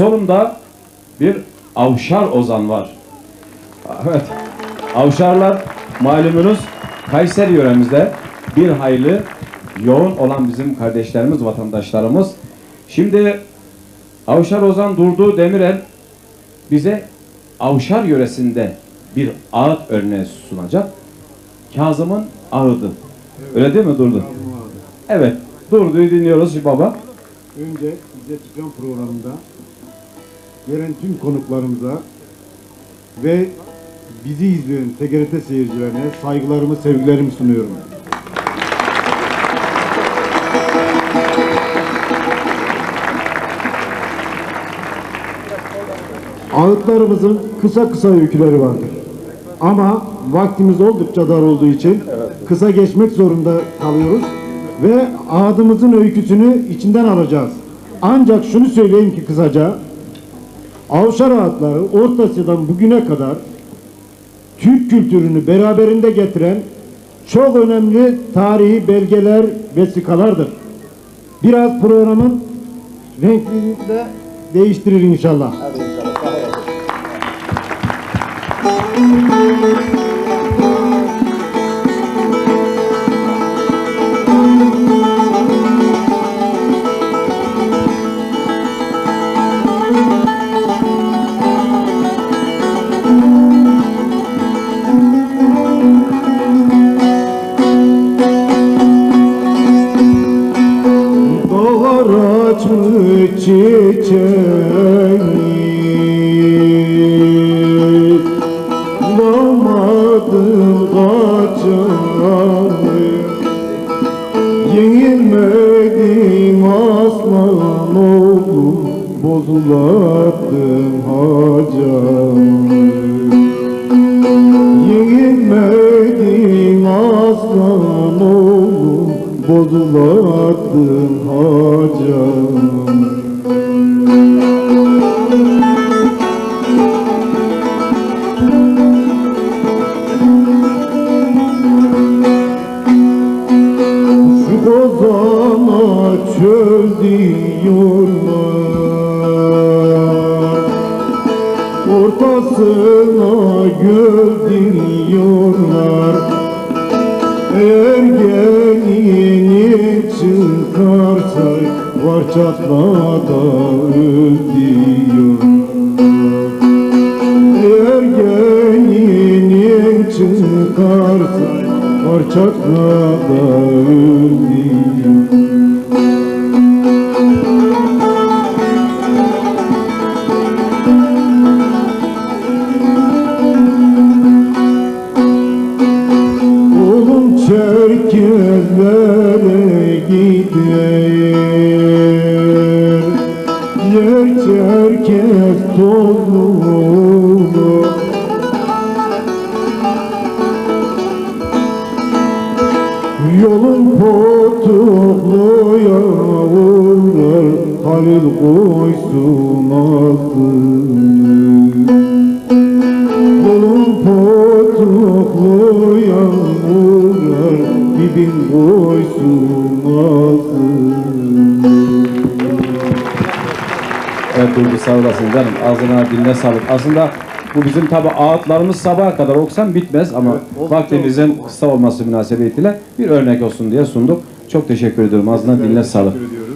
solumda bir Avşar Ozan var. Evet. Avşarlar malumunuz Kayseri yöremizde bir hayli yoğun olan bizim kardeşlerimiz, vatandaşlarımız. Şimdi Avşar Ozan Durdu Demirel bize Avşar yöresinde bir ağıt örneği sunacak. Kazım'ın ağıdı. Öyle değil mi Durdu? Evet. Durdu'yu dinliyoruz baba. Önce bize çıkan programda gelen tüm konuklarımıza ve bizi izleyen TGRT seyircilerine saygılarımı, sevgilerimi sunuyorum. Ağıtlarımızın kısa kısa öyküleri vardır. Ama vaktimiz oldukça dar olduğu için kısa geçmek zorunda kalıyoruz ve ağıtımızın öyküsünü içinden alacağız. Ancak şunu söyleyeyim ki kısaca Avşar ağıtları Orta Asya'dan bugüne kadar Türk kültürünü beraberinde getiren çok önemli tarihi belgeler, vesikalardır. Biraz programın renkliliğini de değiştirir inşallah. Bahar çiçeği Damadım kaçanı Yenilmedim aslan oğlum Bozulattım hacamı Yenilmedim aslan oğlum Bozulattım hacamı diyorlar. Ortasına göl diyorlar. Eğer gelini çıkarsa Var çatlada öl diyorlar. Eğer gelinin çıkarsa Var çatlada öl diyorlar Çerkez tozlu Yolun potuklu yavrular Halil koysun adını Evet Durdu sağ olasın canım. Ağzına diline sağlık. Aslında bu bizim tabi ağıtlarımız sabaha kadar okusam bitmez ama Evet, vaktimizin kısa olması münasebetiyle bir örnek olsun diye sunduk. Çok teşekkür ediyorum. Ağzına diline sağlık. Ediyorum.